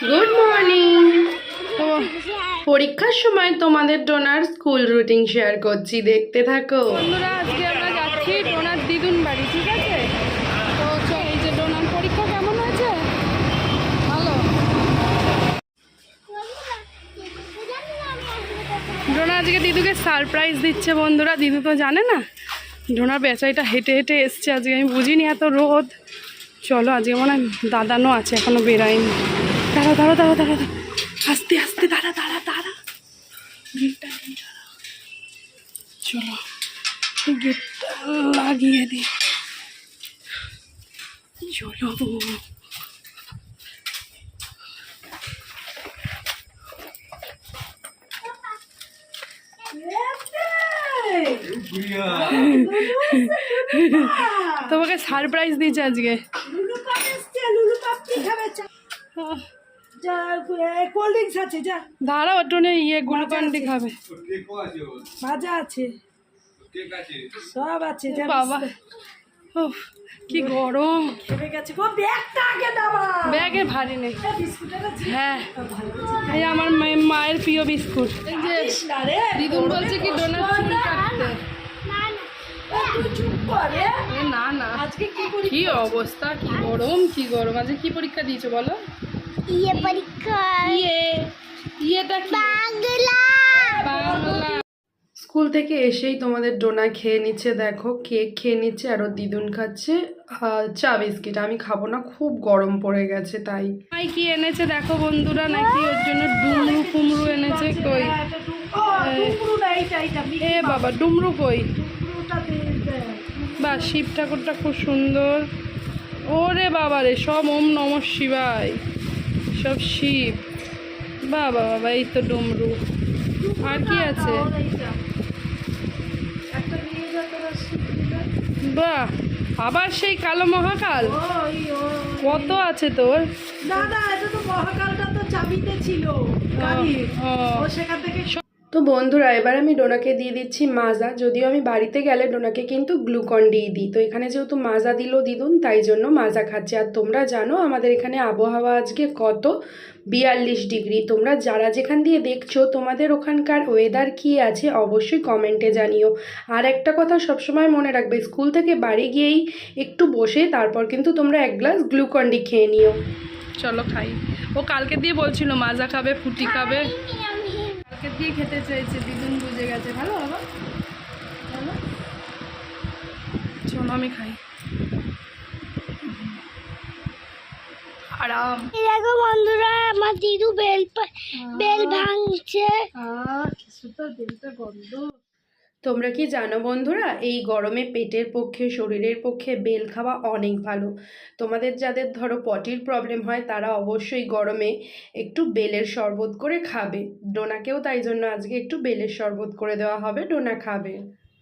Good morning পরীক্ষার সময় তোমাদের ডোনার স্কুল রুটিন শেয়ার করছি, দেখতে থাকো। বন্ধুরা, আজকে আমরা যাচ্ছি ডোনার দিদুন বাড়ি, ঠিক আছে? এই যে ডোনার পরীক্ষা কেমন হয়েছে? ভালো। আজকে দিদুকে সারপ্রাইজ দিচ্ছে, বন্ধুরা। দিদু তো জানে না? ডোনার বেচাইটা হেঁটে হেঁটে এসছে, আজকে আমি বুঝিনি এত রোদ। চলো, আজকে মনে হয় দাদানো আছে, এখনও বেরাইনি দাঁড়া দাঁড়া দাঁড়া দাঁড়া দাঁড়া। আস্তে আস্তে দাঁড়া দাঁড়া দাঁড়া। গেটটা দিয়ে দাঁড়া। চলো। গেটটা লাগিয়ে দিই চলো। তোমাকে সারপ্রাইজ দিয়েছে আজকে। যা কোল্ড ড্রিঙ্কস আছে যা। দাঁড়াও একটু ইয়ে গ্লুকন্ডি খাবে। ভাজা আছে। সব আছে যা বাবা। উফ, কি গরম। খেপে গেছে। গো ব্যাগটা আগে নামা ব্যাগে ভারী নেই। হ্যাঁ। এই আমার মায়ের- প্রিয় বিস্কুট। এই যে না দিদুন বলছে কি চুল কাটতে। না না। আজকে কি কি অবস্থা কি গরম কি গরম। আজকে কি পরীক্ষা দিয়েছ বলো? ইয়ে পরীক্ষা ইয়ে ইয়েটা বাংলা বাংলা স্কুল থেকে এসেই তোমাদের ডোনা খেয়ে নিচ্ছে দেখো কেক খেয়ে নিচ্ছে আর ওর দিদুন খাচ্ছে চা বিস্কিট। আমি খাব না খুব গরম পড়ে গেছে তাই। মাই কি এনেছে দেখো বন্ধুরা নাকি ওর জন্য ডুমরু কুমড়ু এনেছে কই? এ বাবা ডুমরু কই। বা শিব ঠাকুরটা খুব সুন্দর। ওরে বাবা রে সব ওম নম শিবায়। সব শিব। বাবা বাবা এই তো ডুমরু। আর কি আছে? বাহ আবার সেই কালো মহাকাল? কত আছে তোর? দাদা এটা তো মহাকালটা তো চাবিতে ছিল গাড়ি ও সেখান থেকে তো বন্ধুরা, এবার আমি ডোনাকে দিয়ে দিচ্ছি মাজা। যদিও আমি বাড়িতে গেলে ডোনাকে কিন্তু গ্লুকন ডি দিই। তো এখানে যেহেতু মাজা দিল দিদুন, তাই জন্য মাজা খাচ্ছে। আর তোমরা জানো আমাদের এখানে আবহাওয়া আজকে কত? বিয়াল্লিশ ডিগ্রি। তোমরা যারা যেখান দিয়ে দেখছ তোমাদের ওখানকার ওয়েদার কি আছে, অবশ্যই কমেন্টে জানিও। আর একটা কথা সবসময় মনে রাখবে, স্কুল থেকে বাড়ি গিয়েই একটু বসে তারপর কিন্তু তোমরা এক গ্লাস গ্লুকন ডি খেয়ে নিও। চলো খাই। ও কালকে দিয়ে বলছিল, মাজা খাবে, ফুটি খাবে। কালকে দিয়ে খেতে চাইছে দিদুন বুঝে গেছে। ভালো বাবা? ভালো? চলো আমি খাই। আরাম। দেখো বন্ধুরা আমার দিদু বেল বেল ভাঙছে। আহ গন্ধ তোমরা কি জানো বন্ধুরা, এই গরমে পেটের পক্ষে, শরীরের পক্ষে বেল খাওয়া অনেক ভালো। তোমাদের যাদের ধরো পটির প্রবলেম হয়, তারা অবশ্যই গরমে একটু বেলের শরবত করে খাবে। ডোনাকেও তাই জন্য আজকে একটু বেলের শরবত করে দেওয়া হবে, ডোনা খাবে।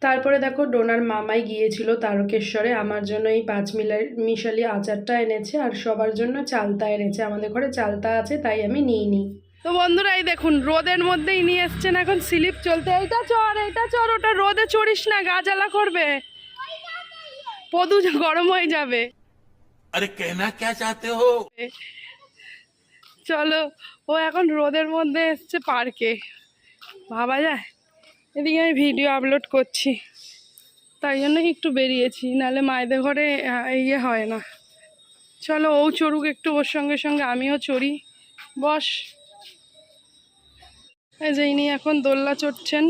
তারপরে দেখো, ডোনার মামাই গিয়েছিল তারকেশ্বরে, আমার জন্য এই পাঁচ মিলার মিশালি আচারটা এনেছে আর সবার জন্য চালতা এনেছে। আমাদের ঘরে চালতা আছে, তাই আমি নিই নি তো বন্ধুরা এই দেখুন রোদের মধ্যেই নিয়ে এসছেন এখন স্লিপ চলতে। এইটা চর এইটা চর ওটা রোদে চড়িস না গাজালা করবে। পদু গরম হয়ে যাবে। আরে কেনা কে চাতে হো? চলো ও এখন রোদের মধ্যে এসছে পার্কে। ভাবা যায় এদিকে আমি ভিডিও আপলোড করছি। তাই জন্য একটু বেরিয়েছি নালে মায়েদের ঘরে ইয়ে হয় না। চলো ও চড়ুক একটু ওর সঙ্গে সঙ্গে আমিও চড়ি। বস। এই যে ইনি এখন দোল্লা চড়ছেন।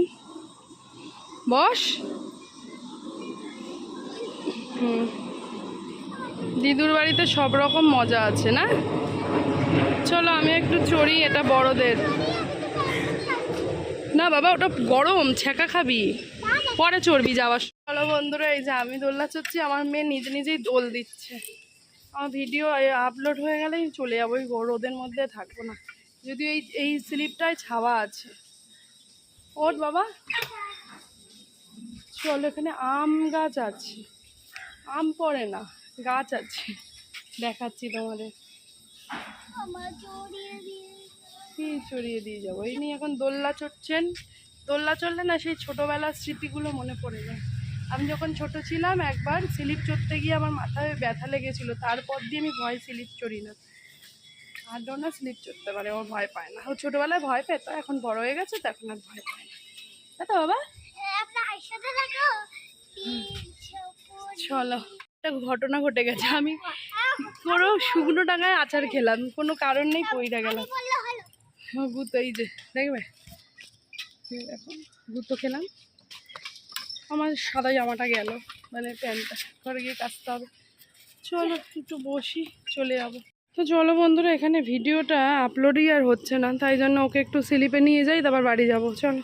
বস। হুম। দিদুর বাড়িতে সব রকম মজা আছে, না? চলো আমি একটু চড়ি, এটা বড়দের। না বাবা, ওটা গরম, ছ্যাঁকা খাবি। পরে চড়বি যাওয়ার। চলো বন্ধুরা, এই যে আমি দোলনা চড়ছি, আমার মেয়ে নিজে নিজেই দোল দিচ্ছে। আমার ভিডিও আপলোড হয়ে গেলেই চলে যাব, ওই রোদের মধ্যে থাকব না। যদিও এই এই স্লিপটায় ছাওয়া আছে। ওর বাবা? চলো এখানে আম গাছ আছে। আম পড়ে না গাছ আছে। দেখাচ্ছি তোমাদের। কি চড়িয়ে দিয়ে যাব? এই নিয়ে এখন দোল্লা চড়ছেন। দোল্লা চড়লে না সেই ছোটোবেলার স্মৃতিগুলো মনে পড়ে যায়। আমি যখন ছোট ছিলাম একবার স্লিপ চড়তে গিয়ে আমার মাথায় ব্যথা লেগেছিল। তারপর দিয়ে আমি ভয় স্লিপ চড়ি না। আর ডোনা স্লিপ চড়তে পারে, ও ভয় পায় না। ও ছোটোবেলায় ভয় পেত, এখন বড় হয়ে গেছে, তো এখন আর ভয় পায় না। তাই তো, বাবা? চলো, একটা ঘটনা ঘটে গেছে। আমি পুরো শুকনো টাকায় আচার খেলাম, কোনো কারণ নেই, পইরা গেলাম গুতো, এই যে, দেখবে? দেখো, গুতো খেলাম। আমার সাদা জামাটা গেল মানে প্যান্টটা। ঘরে গিয়ে কাচতে হবে। চলো, একটু বসি, চলে যাব। তো চলো বন্ধুরা, এখানে ভিডিওটা আপলোডই আর হচ্ছে না, তাই জন্য ওকে একটু স্লিপে নিয়ে যাই, তারপর বাড়ি যাব, চলো।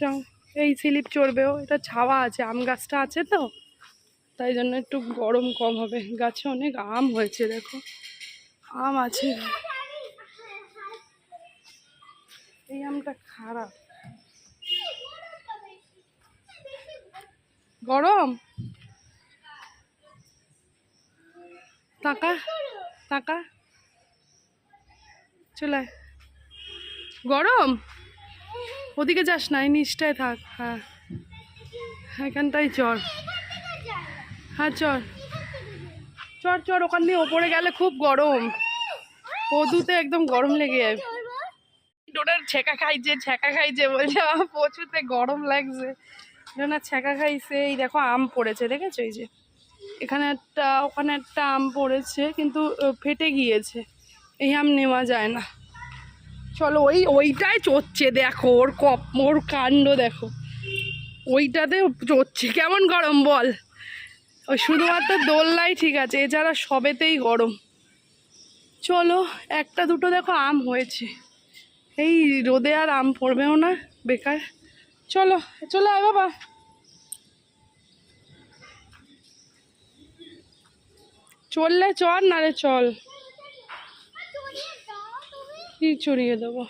চল এই স্লিপ চড়বেও এটা ছাওয়া আছে, আম গাছটা আছে তো, তাই জন্য একটু গরম কম হবে। গাছে অনেক আম হয়েছে, দেখো, আম আছে। এই আমটা খারাপ। গরম? টাকা টাকা চলে গরম? ওদিকে যাস না, এই নিচটায় থাক হ্যাঁ। এখানটাই চল হ্যাঁ চল চল চল ওখান দিয়ে ওপরে গেলে খুব গরম। পদুতে একদম গরম লেগে যাবে ডোনার ছেঁকা খাইছে ছেঁকা খাইছে বলছে প্রচুরতে গরম লাগছে। ডোনার ছেঁকা খাইছে, এই দেখো আম পড়েছে, দেখেছ? এই যে। এখানে একটা, ওখানে একটা আম পড়েছে, কিন্তু ফেটে গিয়েছে। এই আম নেওয়া যায় না। চলো, ওই, ওইটাই চড়ছে, দেখো, ওর কপ, ওর কাণ্ড দেখো। ওইটাতে চড়ছে। কেমন গরম বল? ওই শুধুমাত্র দোলনাই ঠিক আছে, এছাড়া সবেতেই গরম। চলো, একটা দুটো দেখো আম হয়েছে। এই রোদে আর আম পড়বেও না, বেকার। চলো, চলে আয় বাবা। চললে চল নারে চল। কি চড়িয়ে দেবো?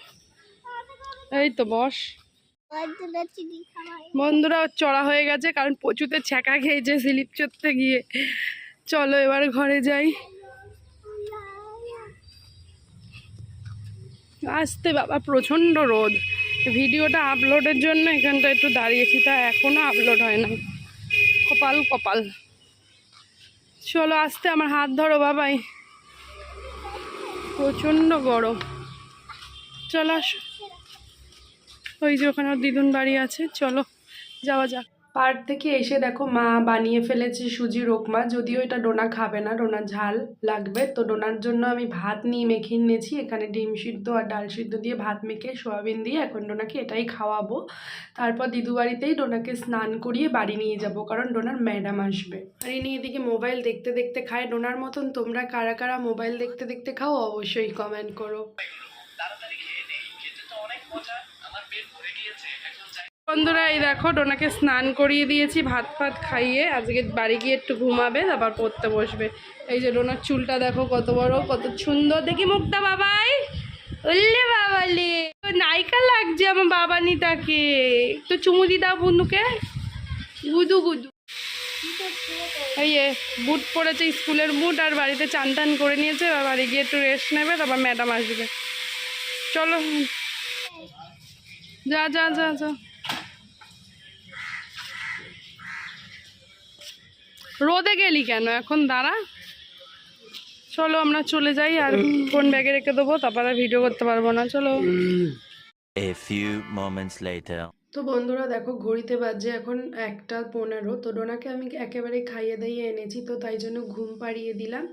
এই তো বস। বন্ধুরা, চড়া হয়ে গেছে, কারণ প্রচুতে ছ্যাঁকা খেয়েছে স্লিপ চড়তে গিয়ে। চলো এবার ঘরে যাই। আসতে বাবা, প্রচণ্ড রোদ। ভিডিওটা আপলোডের জন্য এখানটা একটু দাঁড়িয়েছি, তা এখনও আপলোড হয় না কপাল কপাল। চলো আসতে আমার হাত ধরো বাবাই। প্রচণ্ড গরম। চলো আস ওই যে ওখানে দিদুন বাড়ি আছে, চলো যাওয়া যাক। পার্ক থেকে এসে দেখো মা বানিয়ে ফেলেছে সুজি রোকমা। যদিও এটা ডোনা খাবে না, ডোনা ঝাল লাগবে। তো ডোনার জন্য আমি ভাত নিয়ে মেখে নিয়েছি। এখানে ডিম সিদ্ধ আর ডাল সিদ্ধ দিয়ে ভাত মেখে সোয়াবিন দিয়ে এখন ডোনাকে এটাই খাওয়াবো। তারপর দিদু বাড়িতেই ডোনাকে স্নান করিয়ে বাড়ি নিয়ে যাব, কারণ ডোনার ম্যাডাম আসবে। আর ইনি এদিকে মোবাইল দেখতে দেখতে খায় ডোনার মতন। তোমরা কারা কারা মোবাইল দেখতে দেখতে খাও অবশ্যই কমেন্ট করো। বন্ধুরা, এই দেখো, ডোনাকে স্নান করিয়ে দিয়েছি, ভাত ফাত খাইয়ে। আজকে বাড়ি গিয়ে একটু ঘুমাবে, তারপর পড়তে বসবে। এই যে ডোনার চুলটা দেখো কত বড়, কত সুন্দর। দেখি মুখটা, বাবাই। উল্লে বাবালে। নায়িকা লাগছে আমার বাবা নি বাবানিটাকে। তো চুমু দি দাও বন্ধুকে। গুদু গুদু। এই বুট পরেছে স্কুলের বুট, আর বাড়িতে চান টান করে নিয়েছে বাড়ি গিয়ে একটু রেস্ট নেবে, তারপর ম্যাডাম আসবে। চলো। যা যা যা যা। রোদে গেলি কেন? এখন দাঁড়া। চলো আমরা চলে যাই, আর ফোন ব্যাগে রেখে দেবো? তারপরে ভিডিও করতে পারব না, চলো। A few moments later. তো বন্ধুরা দেখো ঘড়িতে বাজে এখন একটা পনেরো। তো ডোনাকে আমি একেবারে খাইয়ে দাইয়ে এনেছি, তো তাই জন্য ঘুম পাড়িয়ে দিলাম।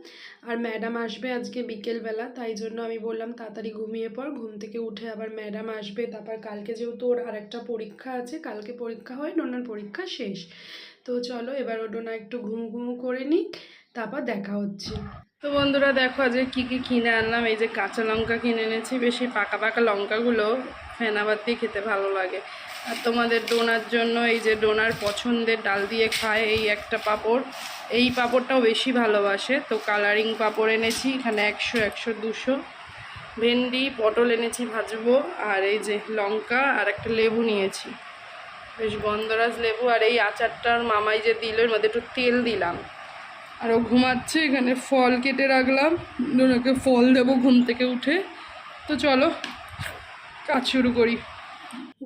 আর ম্যাডাম আসবে আজকে বিকেলবেলা, তাই জন্য আমি বললাম, তাড়াতাড়ি ঘুমিয়ে পর ঘুম থেকে উঠে আবার ম্যাডাম আসবে। তারপর কালকে যেহেতু ওর আরেকটা পরীক্ষা আছে, কালকে পরীক্ষা হয় ডোনার পরীক্ষা শেষ। তো চলো এবার ও ডোনা একটু ঘুম ঘুম করে নিক, তারপর দেখা হচ্ছে। তো বন্ধুরা দেখো যে কি কী কিনে আনলাম, এই যে কাঁচা লঙ্কা কিনে এনেছি, বেশি পাকা পাকা লঙ্কাগুলো ফেনাবাদ দিয়ে খেতে ভালো লাগে। আর তোমাদের ডোনার জন্য এই যে ডোনার পছন্দের ডাল দিয়ে খায় এই একটা পাপড়। এই পাঁপড়টাও বেশি ভালোবাসে। তো কালারিং পাঁপড় এনেছি, এখানে একশো একশো দুশো। ভেন্ডি, পটল এনেছি ভাজবো, আর এই যে লঙ্কা আর একটা লেবু নিয়েছি। বেশ গন্ধরাজ লেবু, আর এই আচারটার মামাই যে দিল, এর মধ্যে একটু তেল দিলাম। আর ও ঘুমাচ্ছে, এখানে ফল কেটে রাখলাম। ওনাকে ফল দেবো ঘুম থেকে উঠে। তো চলো, কাজ শুরু করি।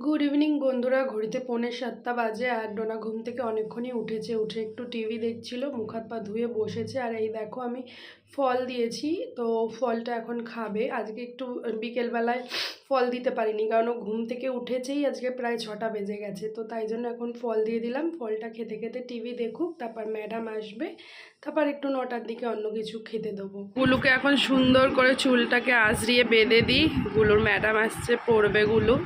গুড ইভিনিং বন্ধুরা। ঘড়িতে পৌনে সাতটা বাজে আর ডোনা ঘুম থেকে অনেকক্ষণই উঠেছে। উঠে একটু টিভি দেখছিল, মুখ হাত পা ধুয়ে বসেছে। আর এই দেখো, আমি ফল দিয়েছি। তো ফলটা এখন খাবে। আজকে একটু বিকেলবেলায় ফল দিতে পারিনি, কারণ ঘুম থেকে উঠেছেই আজকে প্রায় ছটা বেজে গেছে। তো তাই জন্য এখন ফল দিয়ে দিলাম। ফলটা খেতে খেতে টিভি দেখুক, তারপর ম্যাডাম আসবে। তারপর একটু নটার দিকে অন্য কিছু খেতে দেবো। গুলুকে এখন সুন্দর করে চুলটাকে আজরিয়ে বেঁধে দিই। গুলুর ম্যাডাম আসছে পড়বে গুলু।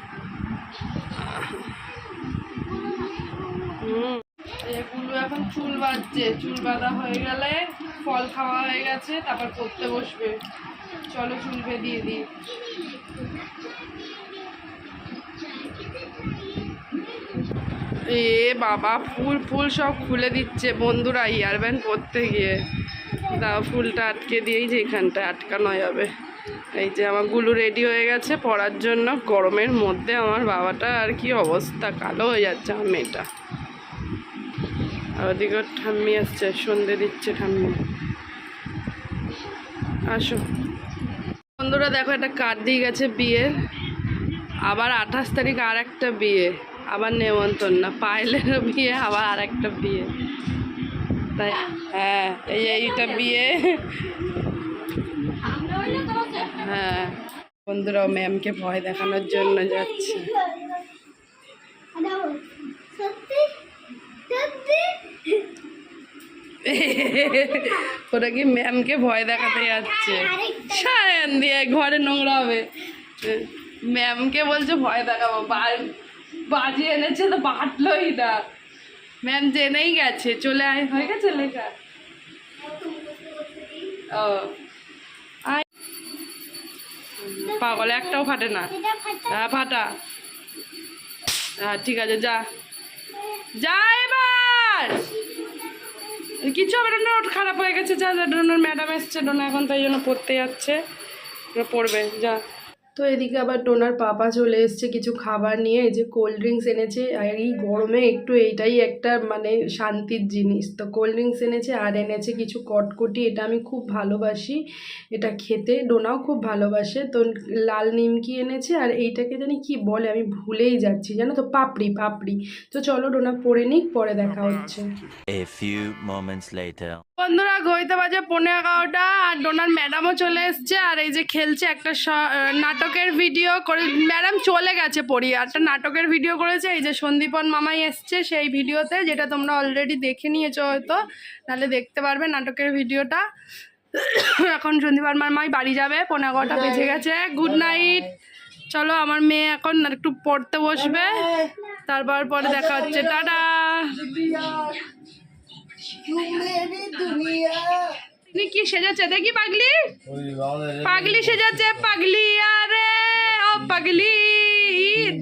এখন চুল বাঁধছে চুল বাঁধা হয়ে গেলে ফল খাওয়া হয়ে গেছে, তারপর পড়তে বসবে। চলো চুল বেঁধিয়ে দিই। এ বাবা, ফুল ফুল সব খুলে দিচ্ছে বন্ধুরা ইয়ার ব্যান্ড পরতে গিয়ে। দাও, ফুলটা আটকে দিয়েই যে এখানটা আটকানো যাবে এই যে আমার গুলু রেডি হয়ে গেছে পড়ার জন্য। গরমের মধ্যে আমার বাবাটা আর কি অবস্থা, কালো হয়ে যাচ্ছে আমার মেয়েটা। ওদিকে ঠাম্মি আসছে, সন্ধে দিচ্ছে ঠাম্মি। আসো। বন্ধুরা দেখো, একটা কার্ড দিয়ে গেছে বিয়ের আবার আঠাশ তারিখ আর একটা বিয়ে। আবার নেমন্তন্ন। না পায়েলেরও বিয়ে, আবার আর একটা বিয়ে। তাই হ্যাঁ এই এইটা বিয়ে। হ্যাঁ। বন্ধুরাও ম্যামকে ভয় দেখানোর জন্য যাচ্ছে। ওরা কি ম্যামকে ভয় দেখাতে যাচ্ছে? সায়ন দিয়ে ঘরে নোংরা হবে। ম্যামকে বলছে ভয় দেখাবো। বাজি এনেছে তো বাটলোই না। ম্যাম জেনেই গেছে। চলে আয়। হয়ে গেছে লেখা? ও। পাগল একটাও ফাটে না। হ্যাঁ ফাটা। হ্যাঁ ঠিক আছে যা। যা এবার! কিছু হবে না খারাপ হয়ে গেছে, যা যা, ডোনার ম্যাডাম এসছে ডোনা এখন তাই জন্য পড়তে যাচ্ছে। পড়বে, যা। তো এদিকে আবার টোনার পাপা চলে এসছে কিছু খাবার নিয়ে এই যে কোল্ড ড্রিঙ্কস এনেছে আর এই গরমে একটু এইটাই একটা মানে শান্তির জিনিস। তো কোল্ড ড্রিঙ্কস এনেছে আর এনেছে কিছু কটকটি এটা আমি খুব ভালোবাসি এটা খেতে ডোনাও খুব ভালোবাসে। তো লাল নিমকি এনেছে আর এইটাকে জানি কি বলে আমি ভুলেই যাচ্ছি জানো তো? পাপড়ি পাপড়ি। তো চলো ডোনা পরে নিক পরে দেখা হচ্ছে. বন্ধুরা ঘড়িতে বাজে পনেরো এগারোটা আর ডোনার ম্যাডামও চলে এসছে আর এই যে খেলছে একটা আহ, নাটকের ভিডিও করে ম্যাডাম চলে গেছে পড়ি একটা নাটকের ভিডিও করেছে এই যে সন্দীপন মামাই এসছে সেই ভিডিওতে যেটা তোমরা অলরেডি দেখে নিয়েছো হয়তো। নাহলে দেখতে পারবে নাটকের ভিডিওটা। এখন সন্দীপন মামাই বাড়ি যাবে পনেরো এগারোটা বেজে গেছে। গুড নাইট চলো আমার মেয়ে এখন একটু পড়তে বসবে। তারপর পরে দেখা হচ্ছে। টাটা! আপনি কি সেজাচ্ছে দেখি পাগলি? পাগলি সেজাচ্ছে পাগলি আরে ও পাগলি।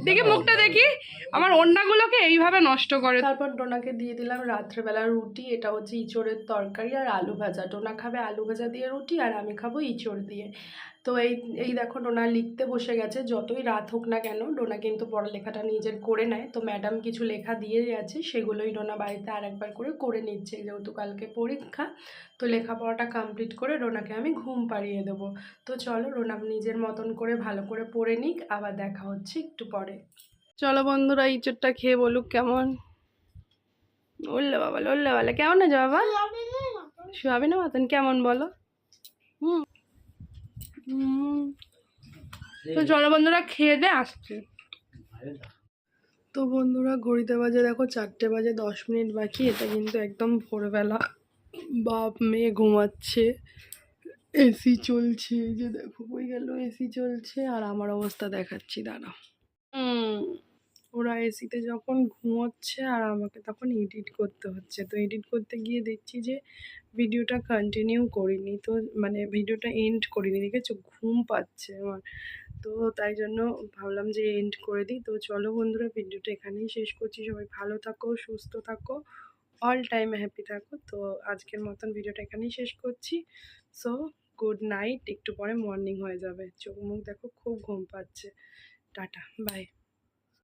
দেখি মুখটা দেখি। আমার অন্যগুলোকে এইভাবে নষ্ট করে। তারপর ডোনাকে দিয়ে দিলাম রাত্রেবেলা রুটি, এটা হচ্ছে ইঁচড়ের তরকারি আর আলু ভাজা। ডোনা খাবে আলু ভাজা দিয়ে রুটি আর আমি খাব ইঁচড় দিয়ে। তো এই এই দেখো ডোনা লিখতে বসে গেছে, যতই রাত হোক না কেন, ডোনা কিন্তু পড়ালেখাটা নিজের করে নেয়। তো ম্যাডাম কিছু লেখা দিয়ে গেছে সেগুলোই ডোনা বাড়িতে আর একবার করে করে নিচ্ছে, যেহেতু কালকে পরীক্ষা। তো লেখাপড়াটা কমপ্লিট করে ডোনাকে আমি ঘুম পাড়িয়ে দেবো। তো চলো ডোনা নিজের মতন করে ভালো করে পড়ে নিক, আবার দেখা হচ্ছে একটু পরে। চলো বন্ধুরা, ইঁচড়টা খেয়ে বলুক কেমন। উল্লে বাবা উল্লে বাবা কেমন আছে বাবা? সোয়াবিন মতন, কেমন বলো। তো চলো বন্ধুরা, খেয়ে দে, আসছি। তো বন্ধুরা, ঘড়িতে বাজে দেখো চারটে বাজে, দশ মিনিট বাকি, এটা কিন্তু একদম ভোরবেলা। বাপ মেয়ে ঘুমাচ্ছে, এসি চলছে যে দেখো, কই গেল, এসি চলছে, আর আমার অবস্থা দেখাচ্ছি দাঁড়া হুম। ওরা এসিতে যখন ঘুমোচ্ছে আর আমাকে তখন এডিট করতে হচ্ছে। তো এডিট করতে গিয়ে দেখছি যে ভিডিওটা কন্টিনিউ করিনি। তো মানে ভিডিওটা এন্ড করিনি, দেখেছ? ঘুম পাচ্ছে আমার। তো তাই জন্য ভাবলাম যে এন্ড করে দিই। তো চলো বন্ধুরা ভিডিওটা এখানেই শেষ করছি। সবাই ভালো থাকো, সুস্থ থাকো অল টাইম হ্যাপি থাকো। তো আজকের মতন ভিডিওটা এখানেই শেষ করছি। সো গুড নাইট একটু পরে মর্নিং হয়ে যাবে। চোখ মুখ দেখো, খুব ঘুম পাচ্ছে। Tata bye